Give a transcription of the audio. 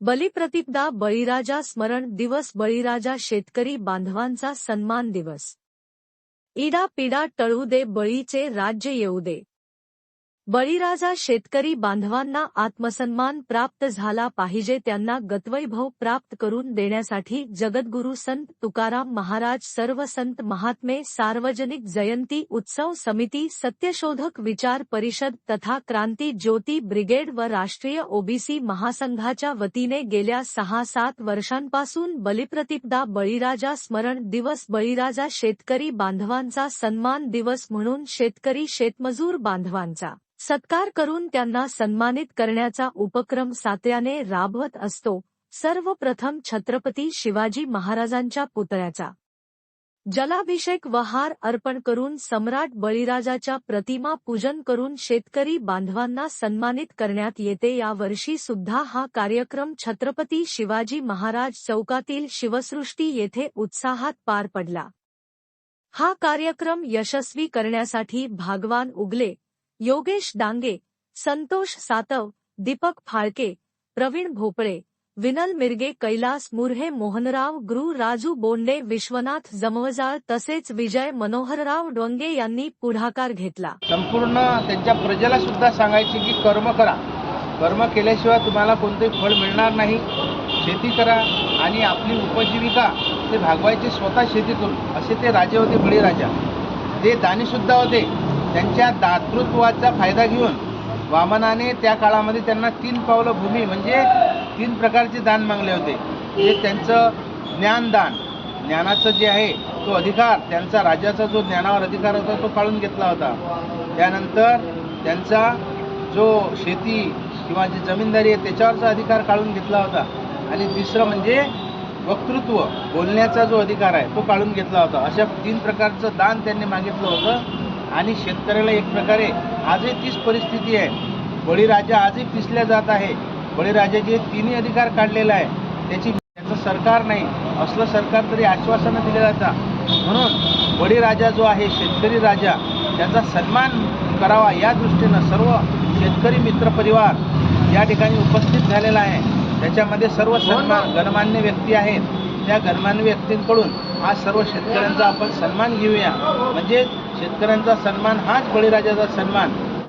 बलिप्रतिपदा बळीराजा स्मरण दिवस बळीराजा शेतकरी बांधवांचा सन्मान दिवस. इडा पिडा टळू दे बळीचे राज्य येऊ दे. बळीराजा शेतकरी बांधवांना आत्मसन्मान प्राप्त झाला पाहिजे त्यांना गतवैभव प्राप्त करून देण्यासाठी जगद्गुरु संत तुकाराम महाराज सर्व संत महात्मे सार्वजनिक जयंती उत्सव समिती सत्यशोधक विचार परिषद तथा क्रांती ज्योती ब्रिगेड व राष्ट्रीय ओबीसी महासंघाच्या वतीने गेल्या सहा सात वर्षांपासून बलिप्रतिपदा बळीराजा स्मरण दिवस बळीराजा शेतकरी बांधवांचा सन्मान दिवस म्हणून शेतकरी शेतमजूर बांधवांचा सत्कार करून त्यांना सन्मानित करण्याचा उपक्रम सात्याने राबवत असतो. सर्वप्रथम छत्रपती शिवाजी महाराजांच्या पुतळ्याचा जलाभिषेक व हार अर्पण करून सम्राट बळीराजाच्या प्रतिमा पूजन करून शेतकरी बांधवांना सन्मानित करण्यात येते. यावर्षी सुद्धा हा कार्यक्रम छत्रपती शिवाजी महाराज चौकातील शिवसृष्टी येथे उत्साहात पार पडला. हा कार्यक्रम यशस्वी करण्यासाठी भागवान उगले. योगेश डांगे संतोष सातव दीपक फाळके प्रवीण भोपळे विनल मिरगे कैलास मुर्हे मोहनराव गुरु राजू बोंडे विश्वनाथ जमवजाळ तसेच विजय मनोहरराव डोंगे यांनी पुढाकार घेतला. संपूर्ण त्यांच्या प्रजेला सुद्धा सांगायचे की कर्म करा. कर्म केल्याशिवाय तुम्हाला कोणतेही फळ मिळणार नाही. शेती करा आणि आपली उपजीविका ते भागवायचे स्वतः शेती करून असे ते राजे होते बळीराजा. ते दानीसुद्धा होते. त्यांच्या दातृत्वाचा फायदा घेऊन वामनाने त्या काळामध्ये त्यांना तीन पावलं भूमी म्हणजे तीन प्रकारचे दान मागले होते. हे त्यांचं ज्ञानदान ज्ञानाचं जे आहे तो अधिकार त्यांचा राज्याचा जो ज्ञानावर अधिकार होता तो काढून घेतला होता. त्यानंतर त्यांचा जो शेती किंवा जी जमीनदारी आहे त्याच्यावरचा अधिकार काढून घेतला होता. आणि तिसरं म्हणजे वक्तृत्व बोलण्याचा जो अधिकार आहे तो काढून घेतला होता. अशा तीन प्रकारचं दान त्यांनी मागितलं होतं. आणि शेतकऱ्याला एक प्रकारे आजही तीच परिस्थिती आहे. बळीराजा आजही पिसल्या जात आहे. बळीराजाचे तिन्ही अधिकार काढलेला आहे त्याची त्याचं सरकार नाही असलं सरकार तरी आश्वासनं दिले जातात. म्हणून बळीराजा जो आहे शेतकरी राजा त्याचा सन्मान करावा या दृष्टीनं सर्व शेतकरी मित्र परिवार या ठिकाणी उपस्थित झालेला आहे. त्याच्यामध्ये सर्व सन्मान गणमान्य व्यक्ती आहेत. त्या गणमान्य व्यक्तींकडून हा सर्व शेतकऱ्यांचा आपण सन्मान घेऊया. म्हणजे शेतकऱ्यांचा सन्मान हाच बळीराजाचा सन्मान.